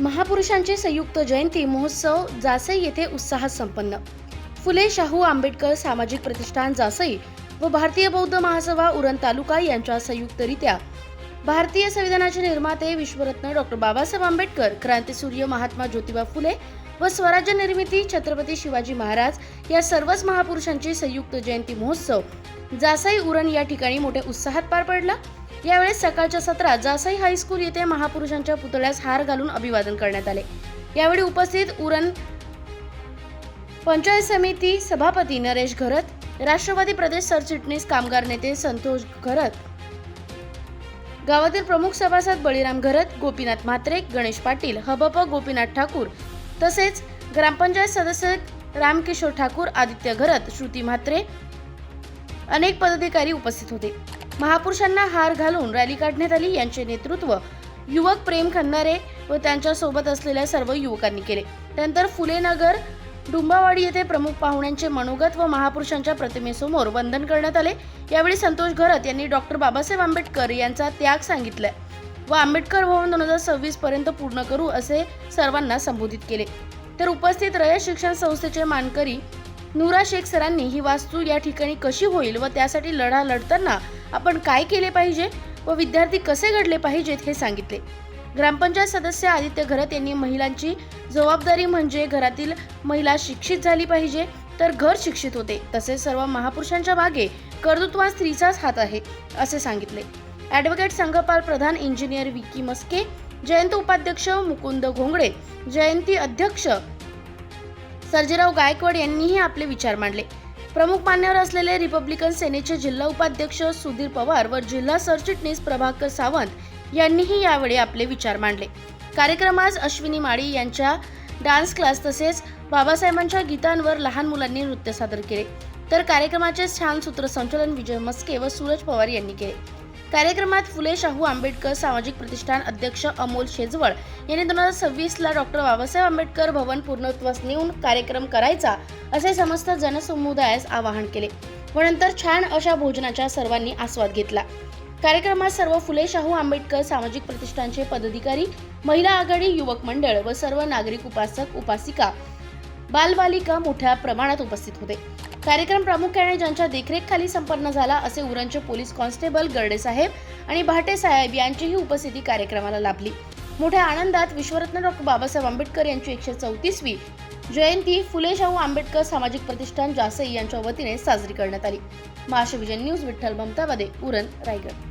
महापुरुषांचे संयुक्त जयंती महोत्सव जासई येथे उत्साहात संपन्न. फुले शाहू आंबेडकर सामाजिक प्रतिष्ठान जासई व भारतीय बौद्ध महासभा उरण तालुका यांच्या संयुक्तरित्या भारतीय संविधानाचे निर्माते विश्वरत्न डॉक्टर बाबासाहेब आंबेडकर क्रांतीसूर्य महात्मा ज्योतिबा फुले व स्वराज्य निर्मिती छत्रपती शिवाजी महाराज या सर्वच महापुरुषांची संयुक्त जयंती महोत्सव जासई उरण या ठिकाणी मोठ्या उत्साहात पार पडला. यावेळेस सकाळच्या सत्रात जासई हायस्कूल येथे महापुरुषांच्या पुतळ्यास हार घालून अभिवादन करण्यात आले. यावेळी उपस्थित उरण पंचायत समिती सभापती नरेश घरत राष्ट्रवादी प्रदेश सरचिटणीस कामगार नेते संतोष घरत गावातील प्रमुख सभासद बळीराम घरत गोपीनाथ म्हात्रे गणेश पाटील हबप गोपीनाथ ठाकूर तसेच ग्रामपंचायत सदस्य रामकिशोर ठाकूर आदित्य घरत श्रुती म्हात्रे अनेक पदाधिकारी उपस्थित होते. महापुरुषांना हार घालून रॅली काढण्यात आली. यांचे नेतृत्व युवक प्रेम खन्नारे व त्यांच्यासोबत असलेल्या सर्व युवकांनी केले. त्यानंतर फुलेनगर डुंबावाडी येथे प्रमुख पाहुण्यांचे मनोगत व महापुरुषांच्या प्रतिमेसमोर वंदन करण्यात आले. यावेळी संतोष घरत यांनी डॉक्टर बाबासाहेब आंबेडकर यांचा त्याग सांगितलाय व आंबेडकर भवन दोन हजार सव्वीस पर्यंत पूर्ण करू असे सर्वांना संबोधित केले. तर उपस्थित रयत शिक्षण संस्थेचे मानकरी नुरा शेख सरांनी ही वास्तू या ठिकाणी कशी होईल व त्यासाठी लढा लढताना आपण काय केले पाहिजे व विद्यार्थी कसे घडले पाहिजेत हे सांगितले. ग्रामपंचायत सदस्य आदित्य घरत यांनी महिलांची जबाबदारी म्हणजे घरातील महिला शिक्षित झाली पाहिजे तर घर शिक्षित होते. तसेच सर्व महापुरुषांच्या मागे कर्तृत्वा स्त्रीचाच हात आहे असे सांगितले. ॲडव्होकेट संघपाल प्रधान इंजिनियर विकी मस्के जयंत उपाध्यक्ष मुकुंद घोंगडे जयंती अध्यक्ष सर्जेराव गायकवाड यांनीही आपले विचार मांडले. प्रमुख मान्यवर असलेले रिपब्लिकन सेनेचे जिल्हा उपाध्यक्ष सुधीर पवार व जिल्हा सरचिटणीस प्रभाकर सावंत यांनीही यावेळी आपले विचार मांडले. कार्यक्रमास अश्विनी माळी यांच्या डान्स क्लास तसेच बाबासाहेबांच्या गीतांवर लहान मुलांनी नृत्य सादर केले. तर कार्यक्रमाचे छान सूत्रसंचालन विजय मस्के व सूरज पवार यांनी केले. कार्यक्रमात फुले शाहू आंबेडकर सामाजिक प्रतिष्ठान अध्यक्ष अमोल शेजवळ यांनी दोन हजार सव्वीसला डॉक्टर बाबासाहेब आंबेडकर भवन पूर्णत्वास नेऊन कार्यक्रम करायचा असे समस्त जनसमुदायास आवाहन केले. व नंतर छान अशा भोजनाचा सर्वांनी आस्वाद घेतला. कार्यक्रमात सर्व फुले शाहू आंबेडकर सामाजिक प्रतिष्ठानचे पदाधिकारी महिला आघाडी युवक मंडळ व सर्व नागरिक उपासक उपासिका बालबालिका मोठ्या प्रमाणात उपस्थित होते. कार्यक्रम प्रामुख्याने ज्यांच्या देखरेखखाली संपन्न झाला असे उरणचे पोलीस कॉन्स्टेबल गर्डेसाहेब आणि भाटे साहेब यांचीही उपस्थिती कार्यक्रमाला लाभली. मोठ्या आनंदात विश्वरत्न डॉक्टर बाबासाहेब आंबेडकर यांची एकशे चौतीसवी जयंती फुले शाहू आंबेडकर सामाजिक प्रतिष्ठान जासई यांच्या वतीने साजरी करण्यात आली. महाराष्ट्र न्यूज विठ्ठल ममतावादे उरण रायगड.